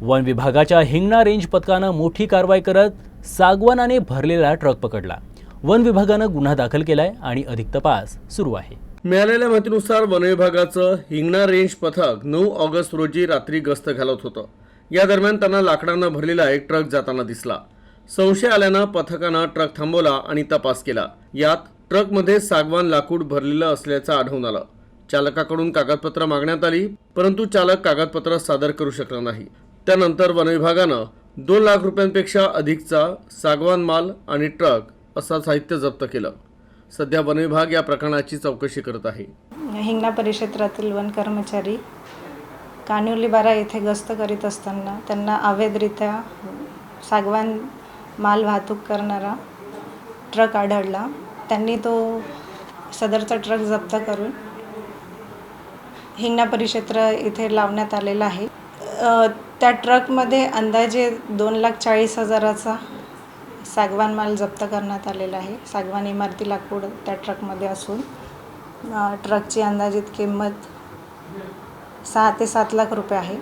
One विभागाच्या Hingna range पथकानं मोठी कारवाई करत सागवानाने भरलेला ट्रक पकडला. वन विभागानं गुन्हा दाखल केलाय आणि अधिक तपास सुरू आहे. मिळालेल्या माहितीनुसार वनविभागाचं हिंगणा रेंज पथक नऊ ऑगस्ट रोजी रात्री गस्त घालत होतं. या दरम्यान त्यांना लाकडानं भरलेला एक ट्रक जाताना दिसला. संशय आल्यानं पथकानं ट्रक थांबवला आणि तपास केला. यात ट्रकमध्ये सागवान लाकूड भरलेलं असल्याचं आढळून आलं. चालकाकडून कागदपत्र मागण्यात आली परंतु चालक कागदपत्र सादर करू शकला नाही. त्यानंतर वनविभागानं दोन लाख रुपयांपेक्षा अधिकचा सागवान माल आणि ट्रक असा साहित्य जप्त केलं. सध्या वनविभाग या प्रकरणाची चौकशी करत आहे. हिंगणा परिक्षेत्रातील वन कर्मचारी कानिवलीबारा येथे गस्त करीत असताना त्यांना अवैधरित्या सागवान माल वाहतूक करणारा ट्रक आढळला. त्यांनी तो सदरचा ट्रक जप्त करून हिंगणा परिक्षेत्र इथे लावण्यात आलेला आहे. त्या ट्रकमध्ये अंदाजे दोन लाख चाळीस हजाराचा सागवान माल जप्त करण्यात आलेला आहे. सागवान इमारती लाकूड त्या ट्रकमध्ये असून ट्रकची अंदाजित किंमत सहा ते सात लाख रुपये आहे.